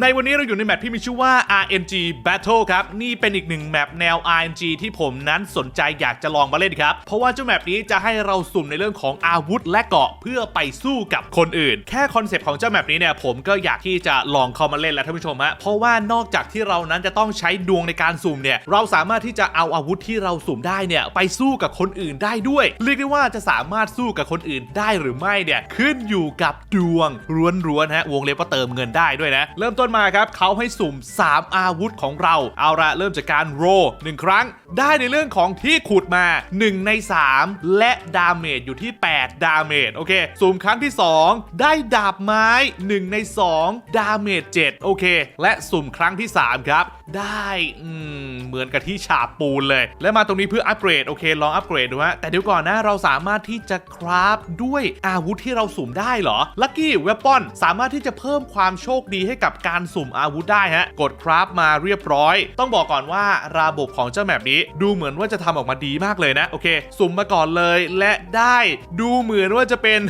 ในวันนี้เราอยู่ในแมปที่มีชื่อว่า RNG Battle ครับ นี่เป็นอีกหนึ่งแมปแนว RNG ที่ผมนั้นสนใจอยากจะลองมาเล่นครับ เพราะว่าเจ้าแมปนี้จะให้เราสุ่มในเรื่องของอาวุธและเกาะเพื่อไปสู้กับคนอื่น แค่คอนเซปต์ของเจ้าแมปนี้เนี่ยผมก็อยากที่จะลองเข้ามาเล่นแล้วท่านผู้ชมฮะเพราะว่านอกจากที่เรานั้นจะต้องใช้ดวงในการสุ่มเนี่ยเราสามารถที่จะเอาอาวุธที่เราสุ่มได้เนี่ยไปสู้กับคนอื่นได้ด้วยเรียกได้ว่าจะสามารถสู้กับคนอื่นได้หรือไม่เนี่ยขึ้นอยู่กับดวงล้วนๆฮะวงเล็บว่าเติมเงินได้ด้วยนะเริ่มต้นมาครับเขาให้สุ่ม 3 อาวุธของเรา เอาละเริ่มจากการโรหนึ่งครั้ง ได้ในเรื่องของที่ขุดมา 1 ใน 3 และดาเมจอยู่ที่ 8 ดาเมจโอเค สุ่มครั้งที่ 2 ได้ดาบไม้ 1 ใน 2 ดาเมจ7โอเค และสุ่มครั้งที่ 3 ครับ ได้อืมเหมือนกับที่ฉาบปูนเลย และมาตรงนี้เพื่ออัปเกรดโอเคลองอัปเกรดดูฮะแต่เดี๋ยวก่อนนะเราสามารถที่จะคราฟด้วยอาวุธที่เราสุ่มได้เหรอลั c กี้เวปอนสามารถที่จะเพิ่มความโชคดีให้กับการสุ่มอาวุธได้ฮะกดคราฟมาเรียบร้อย ต้องบอกก่อนว่าระบบของเจ้าแมปนี้ ดูเหมือนว่าจะทำออกมาดีมากเลยนะ โอเค สุ่มมาก่อนเลยและได้ดูเหมือนว่าจะเป็น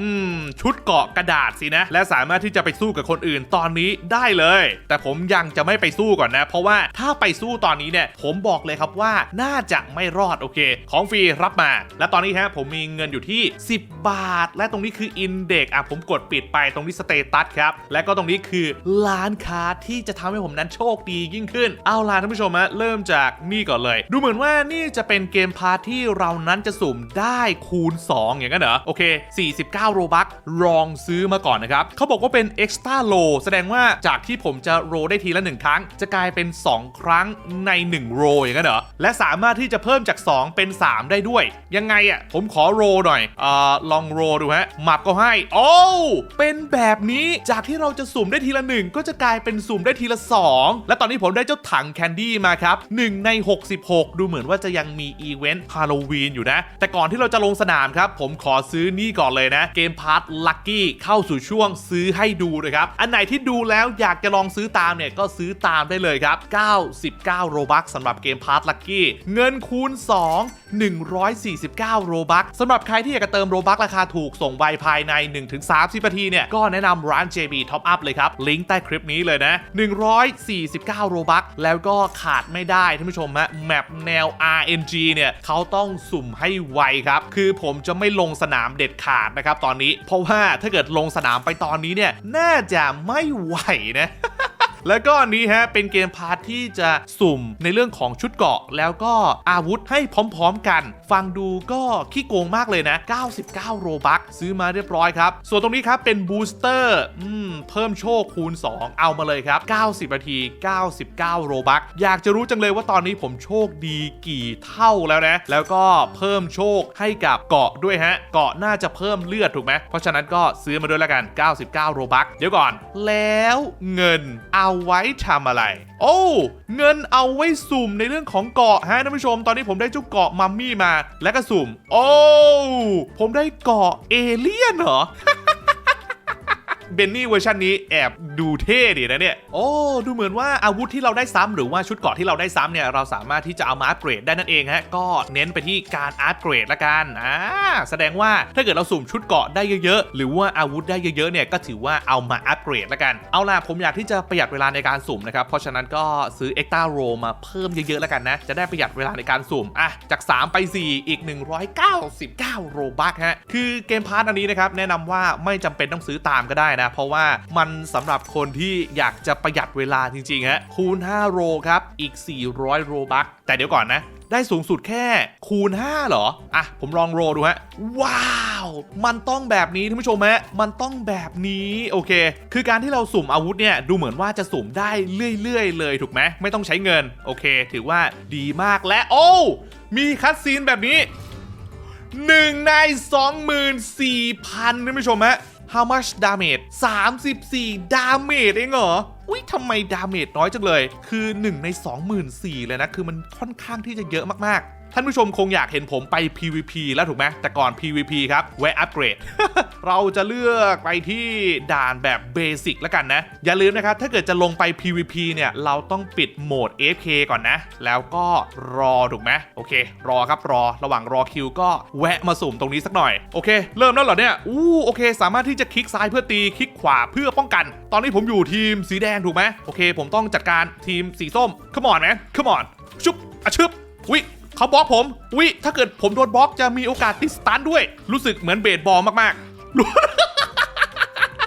อืม ชุดเกาะกระดาษสินะ และสามารถที่จะไปสู้กับคนอื่นตอนนี้ได้เลย แต่ผมยังจะไม่ไปสู้ก่อนนะ เพราะว่าถ้าไปสู้ตอนนี้เนี่ย ผมบอกเลยครับว่าน่าจะไม่รอดโอเค ของฟรีรับมา และตอนนี้ฮะผมมีเงินอยู่ที่ 10 บาท และตรงนี้คืออินเด็กอะผมกดปิดไปตรงนี้สเตตัสครับ และก็ตรงนี้คือร้านค้าที่จะทำให้ผมนั้นโชคดียิ่งขึ้น เอาล่ะท่านผู้ชมฮะเริ่มจากนี่ก่อนเลย ดูเหมือนว่านี่จะเป็นเกมพาร์ทที่เรานั้นจะสุ่มได้คูณ 2 อย่างนั้นเหรอโอเค 49โรบัคลองซื้อมาก่อนนะครับเขาบอกว่าเป็น extra low แสดงว่าจากที่ผมจะโรได้ทีละ 1 ครั้ง จะกลายเป็น 2 ครั้งใน 1 โรอย่างนั้นเหรอ และสามารถที่จะเพิ่มจาก 2 เป็น 3 ได้ด้วย ยังไงอะผมขอโรหน่อยเอ่อลองโรดูฮะมับก็ให้ โอ้เป็นแบบนี้จากที่เราจะสุ่มได้ทีละ 1 ก็จะกลายเป็นสุ่มได้ทีละ 2 และตอนนี้ผมได้เจ้าถังแคนดี้มาครับ1ใน 66 ดูเหมือนว่าจะยังมีอีเวนต์ฮาโลวีนอยู่นะ แต่ก่อนที่เราจะลงสนามครับ ผมขอซื้อนี่ก่อนเลยนะเกมพาร์ทลัคกี้เข้าสู่ช่วงซื้อให้ดูนะครับ อันไหนที่ดูแล้วอยากจะลองซื้อตามเนี่ย ก็ซื้อตามได้เลยครับ 99 โรบัคสำหรับเกมพาร์ทลัคกี้เงินคูณ 2 149 โรบัคสำหรับใครที่อยากจะเติมโรบัคราคาถูกส่งไวภายใน 1-30นาทีเนี่ย ก็แนะนำร้าน JB Top Up เลยครับ ลิงก์ใต้คลิปนี้เลยนะ 149 โรบัคแล้วก็ขาดไม่ได้ท่านผู้ชมฮะแมปแนว RNG เนี่ยเขาต้องสุ่มให้ไวครับคือผมจะไม่ลงสนามเด็ดขาดนะครับตอนนี้ เพราะว่าถ้าเกิดลงสนามไปตอนนี้เนี่ย น่าจะไม่ไหวนะ แล้วก็อันนี้ฮะเป็นเกมพาร์ทที่จะสุ่มในเรื่องของชุดเกาะ แล้วก็อาวุธให้พร้อมๆกัน ฟังดูก็ขี้โกงมากเลยนะ 99 โรบัคซื้อมาเรียบร้อยครับ ส่วนตรงนี้ครับเป็นบูสเตอร์อืมเพิ่มโชคคูณ 2 เอามาเลยครับ 90 นาที 99 โรบัคอยากจะรู้จังเลยว่าตอนนี้ผมโชคดีกี่เท่าแล้วนะ แล้วก็เพิ่มโชคให้กับเกาะด้วยฮะ เกาะน่าจะเพิ่มเลือดถูกไหมเพราะฉะนั้นก็ซื้อมาด้วยแล้วกัน 99 โรบัคเดี๋ยวก่อน แล้วเงินเอาไว้ทำอะไร โอ้ เงินเอาไว้สุ่มในเรื่องของเกาะฮะท่านผู้ชม ตอนนี้ผมได้เจ้าเกาะมัมมี่มา และก็สุ่ม โอ้ ผมได้เกาะเอเลี่ยนเหรอ เบนนี่เวอร์ชันนี้แอบดูเท่ดีนะเนี่ย โอ้ ดูเหมือนว่าอาวุธที่เราได้ซ้ำหรือว่าชุดเกราะที่เราได้ซ้ำเนี่ย เราสามารถที่จะเอามาอัปเกรดได้นั่นเองฮะ ก็เน้นไปที่การอัปเกรดละกัน อ่า แสดงว่าถ้าเกิดเราสุ่มชุดเกราะได้เยอะๆ หรือว่าอาวุธได้เยอะๆ เนี่ย ก็ถือว่าเอามาอัปเกรดละกัน เอาล่ะ ผมอยากที่จะประหยัดเวลาในการสุ่มนะครับ เพราะฉะนั้นก็ซื้อเอ็กตาโรมาเพิ่มเยอะๆล้วกันนะ จะได้ประหยัดเวลาในการสุ่ม อะ จาก 3 ไป 4 อีก 199 โรบัคฮะ คือเกมพาร์ทอันนี้นะครับ แนะนำว่าไม่จำเป็นต้องซื้อตามก็ได้นะเพราะว่ามันสำหรับคนที่อยากจะประหยัดเวลาจริงๆฮะคูณ 5 โรครับ อีก 400 โรบัคแต่เดี๋ยวก่อนนะได้สูงสุดแค่คูณ 5 เหรอ อะ ผมลองโรดูฮะ ว้าว มันต้องแบบนี้ท่านผู้ชมฮะ มันต้องแบบนี้ โอเค คือการที่เราสุ่มอาวุธเนี่ย ดูเหมือนว่าจะสุ่มได้เรื่อย ๆ เลยถูกไหม ไม่ต้องใช้เงิน โอเค ถือว่าดีมากและ โอ้ มีคัดซีนแบบนี้หนึ่งใน24,000ท่านผู้ชมฮะ how much damage 34 damage เองเหรออุ้ยทำไมดาเมจน้อยจังเลย คือ 1 ใน 24,000เลยนะ คือมันค่อนข้างที่จะเยอะมากๆ ท่านผู้ชมคงอยากเห็นผมไป PVP แล้วถูกไหมแต่ก่อน PVP ครับแวะอัปเกรด เราจะเลือกไปที่ด่านแบบเบสิกแล้วกันนะ อย่าลืมนะครับ ถ้าเกิดจะลงไป PVP เนี่ย เราต้องปิดโหมด AFK ก่อนนะ แล้วก็รอถูกไหมโอเค รอครับรอระหว่างรอคิวก็แวะมาสุ่มตรงนี้สักหน่อย โอเค เริ่มแล้วเหรอเนี่ยอู้โอเค สามารถที่จะคลิกซ้ายเพื่อตีคลิกขวาเพื่อป้องกัน ตอนนี้ผมอยู่ทีมสีแดงถูกไหมโอเค ผมต้องจัดการทีมสีส้ม come on ไหม come on ชุบอะชึบวิ เขาบล็อกผมวิถ้าเกิดผมโดนบล็อกจะมีโอกาสติดสตันด้วย รู้สึกเหมือนเบสบอลมากๆ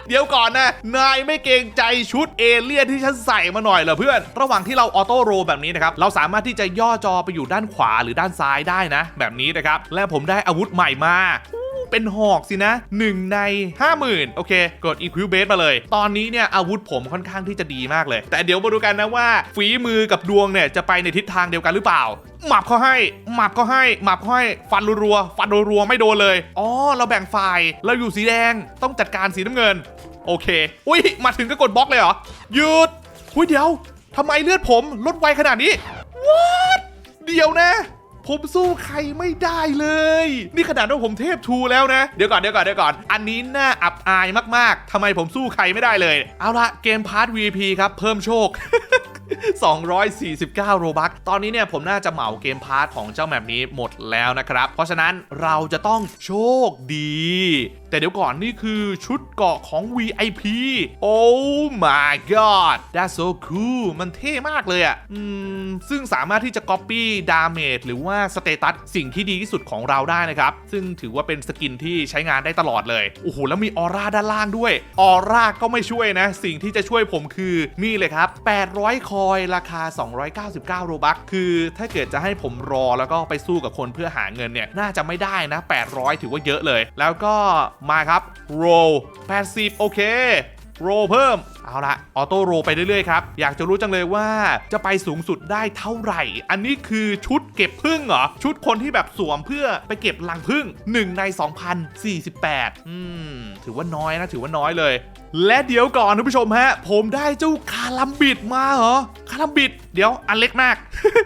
เดี๋ยวก่อนนะ นายไม่เกรงใจชุดเอเลี่ยนที่ฉันใส่มาหน่อยเหรอเพื่อน ระหว่างที่เราออโต้โรแบบนี้นะครับ เราสามารถที่จะย่อจอไปอยู่ด้านขวาหรือด้านซ้ายได้นะ แบบนี้นะครับ และผมได้อาวุธใหม่มาเป็นหอกสินะ 1 ใน 50,000 โอเค กด Equip Base มาเลย ตอนนี้เนี่ย อาวุธผมค่อนข้างที่จะดีมากเลย แต่เดี๋ยวมาดูกันนะว่าฝีมือกับดวงเนี่ย จะไปในทิศทางเดียวกันหรือเปล่า หมับเขาให้หมับเขาให้หมับเขาให้ฟันรัวๆฟันรัวๆไม่โดนเลยอ๋อเราแบ่งฝ่ายเราอยู่สีแดงต้องจัดการสีน้ำเงิน โอเค อุ้ยมาถึงก็กดบล็อกเลยเหรอหยุดอุ้ยเดี๋ยวทำไมเลือดผมลดไวขนาดนี้ What เดี๋ยวนะ ผมสู้ใครไม่ได้เลย นี่ขนาดว่าผมเทพทูแล้วนะ เดี๋ยวก่อนเดี๋ยวก่อนเดี๋ยวก่อน อันนี้น่าอับอายมากๆทำไมผมสู้ใครไม่ได้เลย เอาละเกมพาร์ท VP ครับ เพิ่มโชค 249 โรบัคตอนนี้เนี่ยผมน่าจะเหมาเกมพาร์ทของเจ้าแมปนี้หมดแล้วนะครับ เพราะฉะนั้นเราจะต้องโชคดี แต่เดี๋ยวก่อนนี่คือชุดเกาะของ VIP Oh my god that's so cool มันเท่มากเลยอะ่ะอืมซึ่งสามารถที่จะ copy damage หรือว่า status สิ่งที่ดีที่สุดของเราได้นะครับ ซึ่งถือว่าเป็นสกินที่ใช้งานได้ตลอดเลย โอ้โห แล้วมีออร่าด้านล่างด้วย ออร่าก็ไม่ช่วยนะ สิ่งที่จะช่วยผมคือนี่เลยครับ 800คออยราคา 299 โรบัคคือถ้าเกิดจะให้ผมรอแล้วก็ไปสู้กับคนเพื่อหาเงินเนี่ย น่าจะไม่ได้นะ 800 ถือว่าเยอะเลย แล้วก็มาครับโร80 โอเค โรเพิ่มเอาละออโต้โรไปเรื่อยๆครับ อยากจะรู้จังเลยว่าจะไปสูงสุดได้เท่าไหร่ อันนี้คือชุดเก็บพึ่งเหรอ ชุดคนที่แบบสวมเพื่อไปเก็บลังพึ่ง 1 ใน 2,048 อืม ถือว่าน้อยนะ ถือว่าน้อยเลย และเดี๋ยวก่อนท่านผู้ชมฮะ ผมได้เจ้าคาลัมบิดมาเหรอ คาลัมบิด เดี๋ยวอันเล็กมาก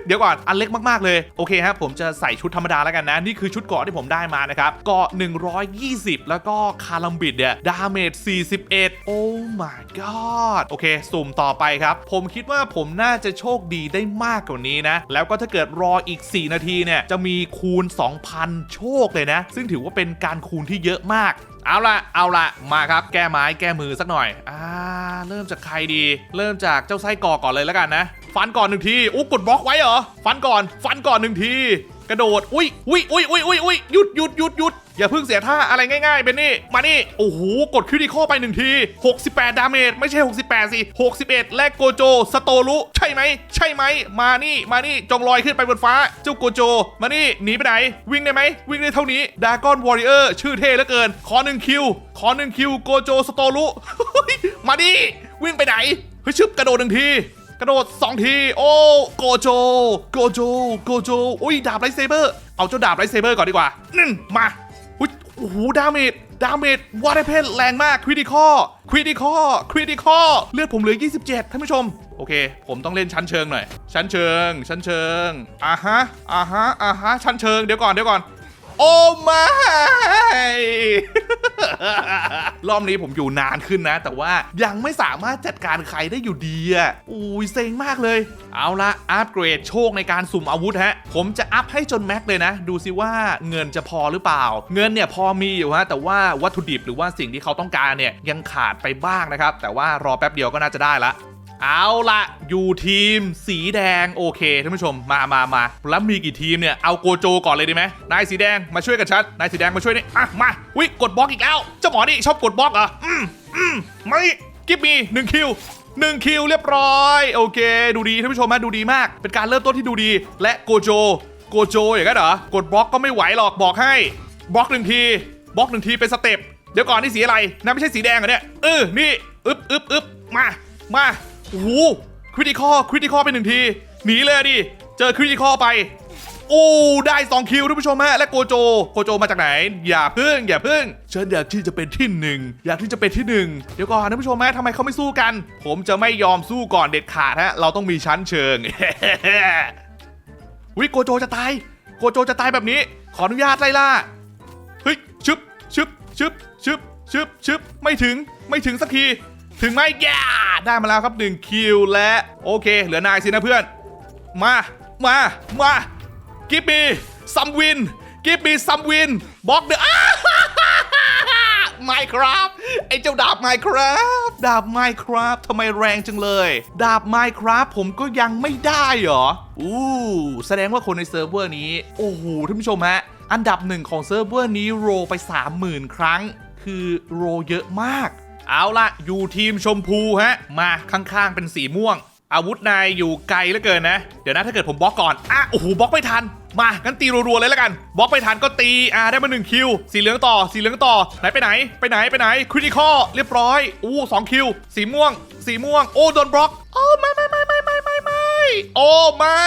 เดี๋ยวก่อนอันเล็กมากๆเลย โอเคฮะผมจะใส่ชุดธรรมดาแล้วกันนะ นี่คือชุดเกาะที่ผมได้มานะครับ เกราะ 120 แล้วก็คาลัมบิดเนี่ย ดาเมจ 41 โอ้ my god โอเค สุ่มต่อไปครับ ผมคิดว่าผมน่าจะโชคดีได้มากกว่านี้นะ แล้วก็ถ้าเกิดรออีก 4 นาทีเนี่ย จะมีคูณ 2,000 โชคเลยนะ ซึ่งถือว่าเป็นการคูณที่เยอะมากเอาละเอาละมาครับ แก้ไม้แก้มือสักหน่อย อ่า เริ่มจากใครดี เริ่มจากเจ้าไส้กอก่อนเลยแล้วกันนะ ฟันก่อนหนึ่งทีอู้กดบล็อกไว้เหรอ ฟันก่อน ฟันก่อนหนึ่งที ระโดด อุ้ยอุ้ยอุ้ยอุ้ยอุ้ยอุ้ยหยุดหยุดหยุดหยุดอย่าเพิ่งเสียท่าอะไรง่ายๆเบนนี่ มานี่ โอ้โห กดคิวดิโคไปหนึ่งที 68 ดาเมจไม่ใช่ 68 สิ 61 แลกโกโจ สโตรุ ใช่ไหม ใช่ไหม มานี่ มานี่ จงลอยขึ้นไปบนฟ้า เจ้าโกโจ มานี่ หนีไปไหน วิ่งได้ไหม วิ่งได้เท่านี้ดากอนวอริเออร์ชื่อเท่เหลือเกิน ขอหนึ่งคิว ขอหนึ่งคิว โกโจ สโตรุ มานี่วิ่งไปไหนเฮ้ยชึบกระโดดหนึ่งที ระโดด 2 ที โอ้ โกโจ โกโจ โกโจ อุ้ย ดาบไรเซเบอร์ เอาเจ้าดาบไรเซเบอร์ก่อนดีกว่านึ่งมาอุ๊ยโอ้โห ดาเมจ ดาเมจวอเตอร์เพนแรงมาก คริติคอคริติคอคริติคอเลือดผมเหลือ 27 ท่านผู้ชม โอเค ผมต้องเล่นชั้นเชิงหน่อย ชั้นเชิง ชั้นเชิงอ่าฮะอ่าฮะอ่าฮะ ชั้นเชิง เดี๋ยวก่อน เดี๋ยวก่อน โอ้ไม่รอบนี้ผมอยู่นานขึ้นนะ แต่ว่ายังไม่สามารถจัดการใครได้อยู่ดีอะอุ้ยเซ็งมากเลย เอาละอัปเกรดโชคในการสุ่มอาวุธฮะ ผมจะอัพให้จนแม็กเลยนะ ดูสิว่าเงินจะพอหรือเปล่า เงินเนี่ยพอมีอยู่ฮะ แต่ว่าวัตถุดิบหรือว่าสิ่งที่เขาต้องการเนี่ยยังขาดไปบ้างนะครับ แต่ว่ารอแป๊บเดียวก็น่าจะได้ละ เอาละอยู่ทีมสีแดงโอเคท่านผู้ชมมามามาแล้วมีกี่ทีมเนี่ยเอาโกโจก่อนเลยดีไหมนายสีแดงมาช่วยกันชัดนายสีแดงมาช่วยนี่อะมาวิกดบล็อกอีกแล้วเจ้าหมอนี่ชอบกดบล็อกเหรอะอืมอืมไม่กิฟมีหนึ่งคิวหนึ่งคิวเรียบร้อยโอเค ดูดีท่านผู้ชมฮะดูดีมาก เป็นการเริ่มต้นที่ดูดี และโกโจโกโจอย่างนั้นเหรอกดบล็อกก็ไม่ไหวหรอกบอกให้บล็อกหนึ่งทีบล็อกหนึ่งทีเป็นสเต็ปเดี๋ยวก่อนนี่สีอะไรนั่นไม่ใช่สีแดงเหรอเนี่ยเออนี่อึบอึบอึบมามา โอ้โหคริติคอคริติคอไปหนึ่งที หนีเลยดิเจอคริติคอไป โอ้ ได้2คิวท่านผู้ชมฮะและโกโจ โกโจมาจากไหน อย่าพึ่ง อย่าพึ่งฉันอยากที่จะเป็นที่หนึ่งอยากที่จะเป็นที่หนึ่งเดี๋ยวก่อนท่านผู้ชมฮะทำไมเขาไม่สู้กัน ผมจะไม่ยอมสู้ก่อนเด็ดขาดฮะเราต้องมีชั้นเชิงวิโกโจจะตาย โกโจจะตายแบบนี้ ขออนุญาตไล่ล่าเฮ้ยชึบชึบชึบชึบชึบชึบไม่ถึงไม่ถึงสักที ถึงไหมแย่ได้มาแล้วครับ1คิวและโอเค เหลือนายสินะเพื่อน มา มา มากิฟมีซัมวินกิฟมีซัมวินบล็อกเดอะไมครับไอ้เจ้าดาบไมครับดาบไมครับทำไมแรงจังเลย ดาบไมครับผมก็ยังไม่ได้เหรอ อู้แสดงว่าคนในเซิร์ฟเวอร์นี้ โอ้โหท่านผู้ชมฮะ อันดับหนึ่งของเซิร์ฟเวอร์นี้โรไป 30,000 ครั้ง คือโรเยอะมาก เอาละอยู่ทีมชมพูฮะ มาข้างๆเป็นสีม่วง อาวุธนายอยู่ไกลเหลือเกินนะ เดี๋ยวนะถ้าเกิดผมบล็อกก่อนอะโอ้โหบล็อกไม่ทัน มางั้นตีรัวๆเลยแล้วกันบล็อกไม่ทันก็ตีอ่าได้มาหนึ่งคิว สีเหลืองต่อ สีเหลืองต่อไหนไปไหน ไปไหนไปไหนคริติคอเรียบร้อยอู้สองคิว สีม่วง สีม่วง โอ้โดนบล็อกโอ้ไม่ไม่ไม่ไม่ไม่ไม่ไม่โอ้ไม่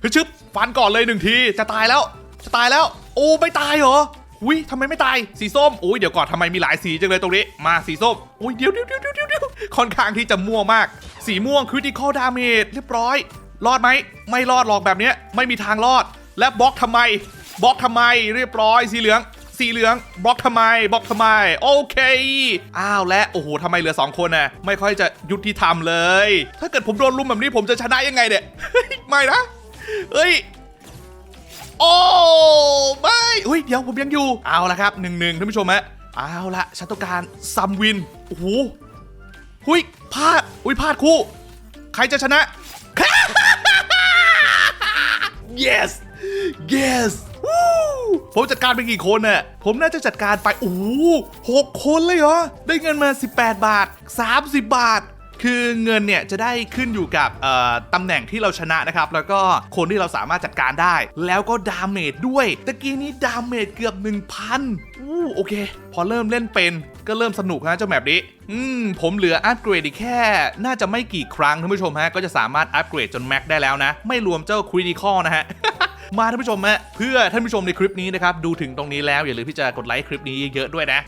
เฮ้ยชึบฟันก่อนเลยหนึ่งทีจะตายแล้วจะตายแล้ว โอ้ไม่ตายเหรอ อุ้ยทำไมไม่ตาย สีส้ม อุ้ยเดี๋ยวก่อนทำไมมีหลายสีจังเลยตรงนี้ มาสีส้ม อุ้ยเดี๋ยวเดี๋ยวเดี๋ยวเดี๋ยวเดี๋ยวค่อนข้างที่จะมั่วมาก สีม่วงคริติคอลดาเมจเรียบร้อย รอดไหม ไม่รอดหรอกแบบนี้ไม่มีทางรอด และบล็อกทำไม บล็อกทำไม เรียบร้อย สีเหลือง สีเหลือง บล็อกทำไม บล็อกทำไม โอเค อ้าวและ โอ้โหทำไมเหลือสองคนน่ะ ไม่ค่อยจะยุติธรรมเลย ถ้าเกิดผมโดนลุมแบบนี้ผมจะชนะยังไงเนี่ย ไม่นะเฮ้ย โอ้ไม่อุ้ยเดี๋ยวผมยังอยู่เอาละครับหนึ่งหนึ่งท่านผู้ชมฮะเอาละฉันต้องการซัมวินโอ้โหหุยพลาดอุ้ยพลาดคู่ ใครจะชนะ yes yes ผมจัดการไปกี่คนน่ะ ผมน่าจะจัดการไป โอ้โหหกคนเลยเหรอ ได้เงินมา 18 บาท 30 บาท คือเงินเนี่ยจะได้ขึ้นอยู่กับตำแหน่งที่เราชนะนะครับ แล้วก็คนที่เราสามารถจัดการได้ แล้วก็ดาเมจด้วยตะกี้นี้ดาเมจเกือบ 1,000อู้โอเค พอเริ่มเล่นเป็นก็เริ่มสนุกนะเจ้าแมปนี้ อืม ผมเหลืออัปเกรดอีกแค่ น่าจะไม่กี่ครั้งท่านผู้ชมฮะ ก็จะสามารถอัปเกรดจนแม็กได้แล้วนะ ไม่รวมเจ้าคริติคอนะฮะ มาท่านผู้ชมฮะเพื่อท่านผู้ชมในคลิปนี้นะครับดูถึงตรงนี้แล้วอย่าลืมที่จะกดไลค์คลิปนี้เยอะด้วยนะ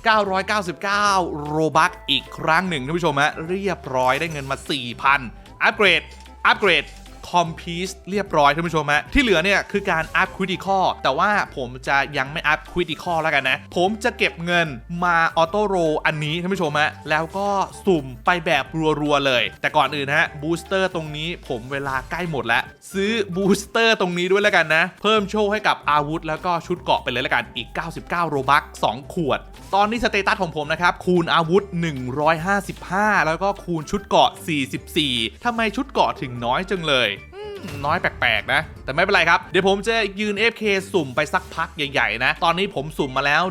999 โรบักอีกครั้งหนึ่งท่านผู้ชมฮะเรียบร้อยได้เงินมา 4,000 อัปเกรด อัปเกรด คอมพีสเรียบร้อยท่านผู้ชมฮะที่เหลือเนี่ยคือการอัพค i ิ i คอแต่ว่าผมจะยังไม่อัพค i ิ i คอแล้วกันนะ ผมจะเก็บเงินมาออโต้โรอันนี้ท่านผู้ชมฮะแล้วก็สุ่มไปแบบรัวๆเลย แต่ก่อนอื่นฮะบูสเตอร์ตรงนี้ผมเวลาใกล้หมดแล้ว ซื้อบูสเตอร์ตรงนี้ด้วยแล้วกันนะ เพิ่มโชคให้กับอาวุธ แล้วก็ชุดเกราะไปเลยแล้วกันอีก 99 โรบัค2ขวด ตอนนี้สเตตัสของผมนะครับคูณอาวุธ 155 แล้วก็คูณชุดเกราะ 44ทำไมชุดเกราะถึงน้อยจังเลย น้อยแปลกๆนะ แต่ไม่เป็นไรครับ เดี๋ยวผมจะยืน FK สุ่มไปสักพักใหญ่ๆนะ ตอนนี้ผมสุ่มมาแล้ว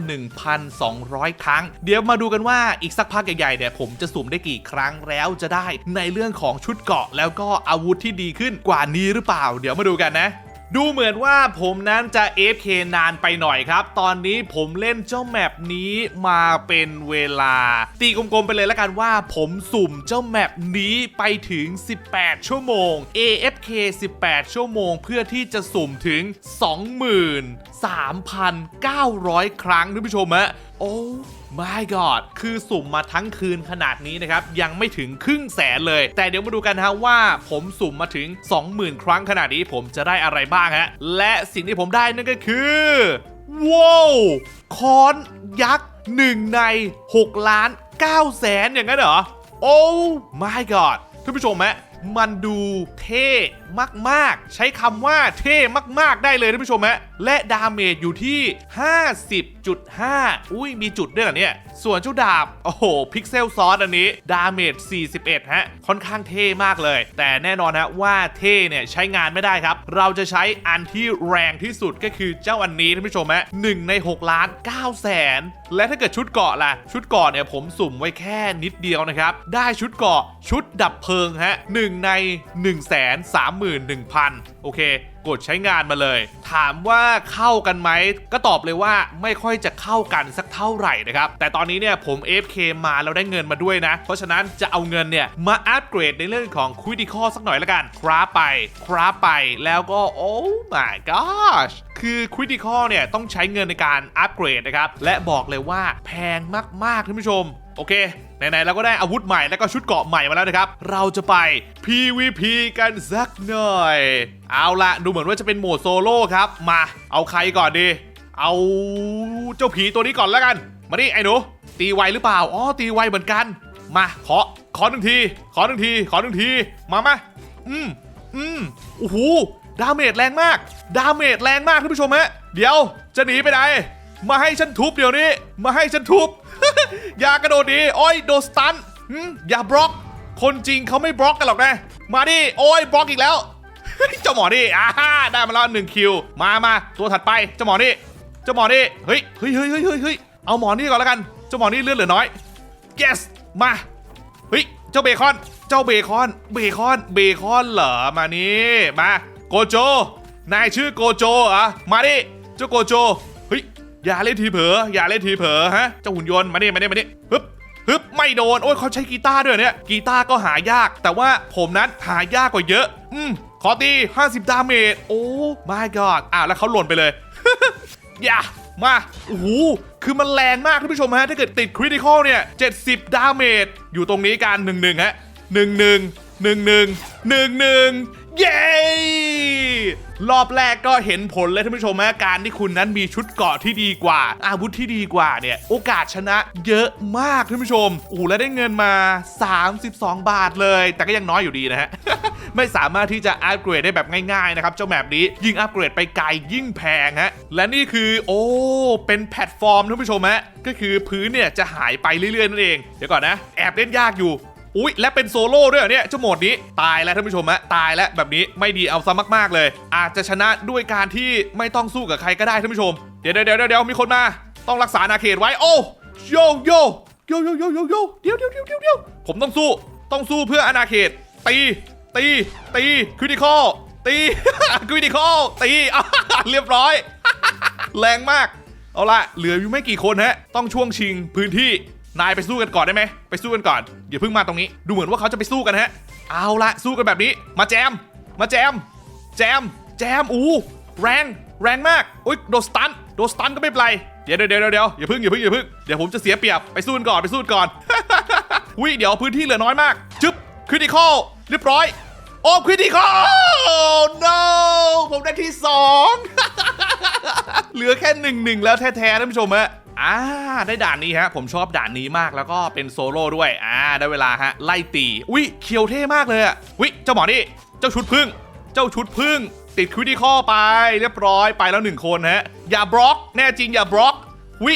1,200 ครั้ง เดี๋ยวมาดูกันว่าอีกสักพักใหญ่ๆเนี่ยผมจะสุ่มได้กี่ครั้งแล้วจะได้ในเรื่องของชุดเกาะแล้วก็อาวุธที่ดีขึ้นกว่านี้หรือเปล่า เดี๋ยวมาดูกันนะ ดูเหมือนว่าผมนั้นจะ AFK นานไปหน่อยครับ ตอนนี้ผมเล่นเจ้าแมปนี้มาเป็นเวลา ตีกลมๆไปเลยแล้วกันว่า ผมสุ่มเจ้าแมปนี้ไปถึง 18 ชั่วโมง AFK 18 ชั่วโมง เพื่อที่จะสุ่มถึง 23,900 ครั้งท่านผู้ชมฮะโอ้ my god คือสุ่มมาทั้งคืนขนาดนี้นะครับ ยังไม่ถึงครึ่งแสนเลย แต่เดี๋ยวมาดูกันนะฮะว่าผมสุ่มมาถึง 20,000 ครั้งขนาดนี้ผมจะได้อะไรบ้างฮะ และสิ่งที่ผมได้นั่นก็คือว้าวคอนยักษ์หนึ่งใน 6 ล้าน9แสนอย่างนั้นเหรอ โอ้ my god ท่านผู้ชมฮะ มันดูเท่มากๆ ใช้คำว่าเท่มากๆได้เลยท่านผู้ชมฮะและดาเมจอยู่ที่ 50.5 อุ้ยมีจุดด้วยเหรอเนี่ย ส่วนเจ้าดาบ โอ้โห พิกเซลซอสอันนี้ ดาเมจ 41 ฮะ ค่อนข้างเท่มากเลย แต่แน่นอนฮะว่าเท่เนี่ยใช้งานไม่ได้ครับ เราจะใช้อันที่แรงที่สุดก็คือเจ้าอันนี้ท่านผู้ชมฮะ1ใน 6 ล้าน9แสนและถ้าเกิดชุดเกาะล่ะ ชุดเกาะเนี่ยผมสุ่มไว้แค่นิดเดียวนะครับ ได้ชุดเกาะชุดดับเพลิงฮะ1 1ใน1 3 1 0 0 0 โอเค กดใช้งานมาเลย ถามว่าเข้ากันไหม ก็ตอบเลยว่าไม่ค่อยจะเข้ากันสักเท่าไหร่นะครับ แต่ตอนนี้เนี่ยผม FK มาแล้วได้เงินมาด้วยนะ เพราะฉะนั้นจะเอาเงินเนี่ย มาอัปเกรดในเรื่องของ Critical สักหน่อยละกัน คราฟไป คราฟไปแล้วก็โอ้ my gosh คือ Critical เนี่ยต้องใช้เงินในการอัปเกรดนะครับ และบอกเลยว่าแพงมากๆท่านผู้ชม โอเค ไหนๆเราก็ได้อาวุธใหม่แล้วก็ชุดเกราะใหม่มาแล้วนะครับ เราจะไป PVP กันสักหน่อย เอาละดูเหมือนว่าจะเป็นโหมดโซโล่ครับ มาเอาใครก่อนดี เอาเจ้าผีตัวนี้ก่อนแล้วกัน มาดิไอ้หนูตีไวหรือเปล่า อ๋อ ตีไวเหมือนกัน มาขอขอหนึ่งที ขอหนึ่งที ขอหนึ่งที มามาอืมอืมโอ้โห ดาเมจแรงมาก ดาเมจแรงมากท่านผู้ชมฮะ เดี๋ยวจะหนีไปไหน มาให้ฉันทุบเดี๋ยวนี้ มาให้ฉันทุบ อย่ากระโดดดีโอ้ยโดนสตันอย่าบล็อก คนจริงเขาไม่บล็อกกันหรอกนะ มาดิ โอ้ยบล็อกอีกแล้ว เจ้าหมอนี่อ่าได้มาแล้วหนึ่งคิว มามาตัวถัดไป เจ้าหมอนี่ เจ้าหมอนี่ เฮ้ย เฮ้ยเฮ้ยเฮ้ยเฮ้ยเอาหมอนี่ก่อนแล้วกัน เจ้าหมอนี่เลือดเหลือน้อย yes มา เฮ้ย เจ้าเบคอน เจ้าเบคอน เบคอน เบคอนเหรอ มานี่ มา โกโจ นายชื่อโกโจเหรอมาดิ เจ้าโกโจ อย่าเล่นทีเผลออย่าเล่นทีเผลอฮะเจ้าหุ่นยนต์มาเนี่มาเนี่มาเนี่ฮึบฮึบไม่โดนโอ้ยเขาใช้กีตาร์ด้วยเนี่ยกีตาร์ก็หายาก แต่ว่าผมนั้นหายากกว่าเยอะ อืมขอตี 50 ดาเมจโอ้ my god อะแล้วเขาหล่นไปเลยอย่ามาโอ้โหคือมันแรงมากท่านผู้ชมฮะ ถ้าเกิดติดคริติคอลเนี่ย 70 ดาเมจอยู่ตรงนี้กัน1 1ฮะ1 1 1 1 1 1 เย้รอบแรกก็เห็นผลเลยท่านผู้ชมฮะการที่คุณนั้นมีชุดเกาะที่ดีกว่า อาวุธที่ดีกว่าเนี่ยโอกาสชนะเยอะมากท่านผู้ชมโอ้แล้วได้เงินมา 32 บาทเลย แต่ก็ยังน้อยอยู่ดีนะฮะไม่สามารถที่จะอัปเกรดได้แบบง่ายๆนะครับเจ้าแมปนี้ยิ่งอัปเกรดไปไกลยิ่งแพงฮะและนี่คือโอ้เป็นแพลตฟอร์มท่านผู้ชมฮะก็คือพื้นเนี่ยจะหายไปเรื่อยๆนั่นเองเดี๋ยวก่อนนะแอบเล่นยากอยู่ อุ๊ยและเป็นโซโล่ด้วยเนี่ยเจ้าโหมดนี้ตายแล้วท่านผู้ชมฮะตายแล้วแบบนี้ไม่ดีเอาซะมากๆเลย อาจจะชนะด้วยการที่ไม่ต้องสู้กับใครก็ได้ท่านผู้ชม เดี๋ยวเดี๋ยวเดี๋ยวมีคนมา ต้องรักษาอาเขตไว้โอ้โยโยโยโยโยโยโยเดี๋ยวเดี๋ยวเดี๋ยวเดี๋ยวผมต้องสู้ต้องสู้เพื่ออาณาเขต ตี ตี ตีคริติคอลตีคริติคอลตีเรียบร้อย แรงมาก เอาละเหลืออยู่ไม่กี่คนฮะ ต้องช่วงชิงพื้นที่ นายไปสู้กันก่อนได้ไหมไปสู้กันก่อนอย่าเพิ่งมาตรงนี้ ดูเหมือนว่าเขาจะไปสู้กันฮะ เอาละสู้กันแบบนี้ มาแจม มาแจม แจม แจมอู้แรง แรงมากอุ้ยโดนสตันโดนสตันก็ไม่เป็นไรเดี๋ยวเดี๋ยวเดี๋ยวเดี๋ยวอย่าพึ่งอย่าพึ่งอย่าพึ่งเดี๋ยวผมจะเสียเปรียบไปสู้กันก่อนไปสู้กันก่อนอุ้ยเดี๋ยวพื้นที่เหลือน้อยมากจึ๊บคริติคอลเรียบร้อย โอ้คริติคอล no ผมได้ที่สอง เหลือแค่หนึ่งหนึ่งแล้วแท้ๆท่านผู้ชมฮะอ่าได้ด่านนี้ฮะ ผมชอบด่านนี้มากแล้วก็เป็นโซโล่ด้วย อ่า ได้เวลาฮะ ไล่ตี อุ้ยเคียวเท่มากเลยอะวิเจ้าหมอนี่ เจ้าชุดพึ่ง เจ้าชุดพึ่ง ติดคริติคอลไป เรียบร้อยไปแล้วหนึ่งคนฮะ อย่าบล็อก แน่จริงอย่าบล็อกวิ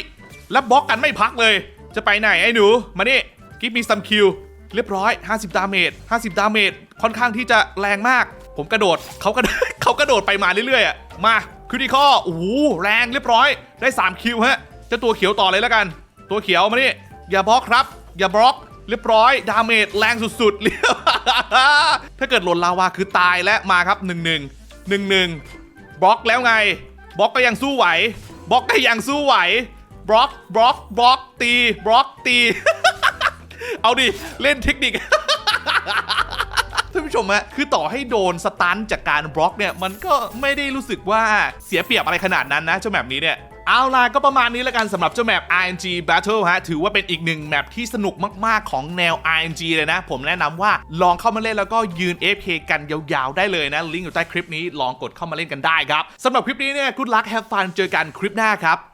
แล้วบล็อกกันไม่พักเลย จะไปไหนไอ้หนู มานี่กิฟมีซัมคิว เรียบร้อย 50 ดาเมจ 50 ดาเมจ ค่อนข้างที่จะแรงมาก ผมกระโดดเขากระโดดเขากระโดดไปมาเรื่อยๆอะมาคริติคอโอ้โหแรงเรียบร้อยได้ 3 คิวฮะจะตัวเขียวต่อเลยแล้วกัน ตัวเขียวมานี่อย่าบล็อกครับ อย่าบล็อกเรียบร้อยดาเมจแรงสุดๆเรียบถ้าเกิดหล่นลาวาคือตายและมาครับ 1 1 1 1บล็อกแล้วไงบล็อกก็ยังสู้ไหวบล็อกก็ยังสู้ไหวบล็อกบล็อกบล็อกตีบล็อกตี เอาดิ เล่นเทคนิค ท่านผู้ชมฮะคือต่อให้โดนสตันจากการบล็อกเนี่ยมันก็ไม่ได้รู้สึกว่าเสียเปรียบอะไรขนาดนั้นนะเจ้าแมปนี้เนี่ยเอาล่ะก็ประมาณนี้แล้วกันสำหรับเจ้าแมป RNG Battle ฮะ ถือว่าเป็นอีกหนึ่งแมปที่สนุกมากๆของแนว RNG เลยนะ ผมแนะนำว่าลองเข้ามาเล่นแล้วก็ยืน AFK กันยาวๆ ได้เลยนะ ลิงก์อยู่ใต้คลิปนี้ลองกดเข้ามาเล่นกันได้ครับสำหรับคลิปนี้เนี่ย good luck have fun เจอกันคลิปหน้าครับ